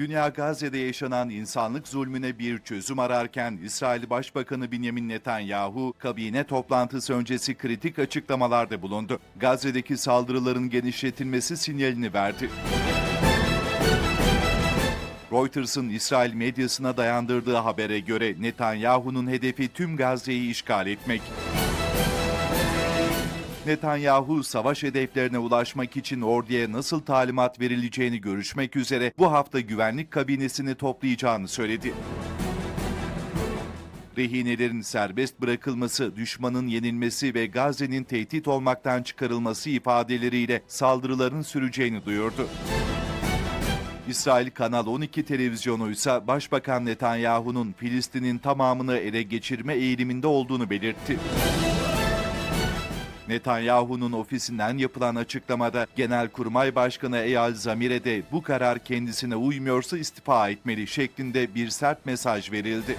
Dünya Gazze'de yaşanan insanlık zulmüne bir çözüm ararken İsrail Başbakanı Benjamin Netanyahu kabine toplantısı öncesi kritik açıklamalarda bulundu. Gazze'deki saldırıların genişletilmesi sinyalini verdi. Reuters'ın İsrail medyasına dayandırdığı habere göre Netanyahu'nun hedefi tüm Gazze'yi işgal etmek. Netanyahu savaş hedeflerine ulaşmak için orduya nasıl talimat verileceğini görüşmek üzere bu hafta güvenlik kabinesini toplayacağını söyledi. Rehinelerin serbest bırakılması, düşmanın yenilmesi ve Gazze'nin tehdit olmaktan çıkarılması ifadeleriyle saldırıların süreceğini duyurdu. İsrail Kanal 12 televizyonu ise Başbakan Netanyahu'nun Filistin'in tamamını ele geçirme eğiliminde olduğunu belirtti. Netanyahu'nun ofisinden yapılan açıklamada Genelkurmay Başkanı Eyal Zamir'e de bu karar kendisine uymuyorsa istifa etmeli şeklinde bir sert mesaj verildi.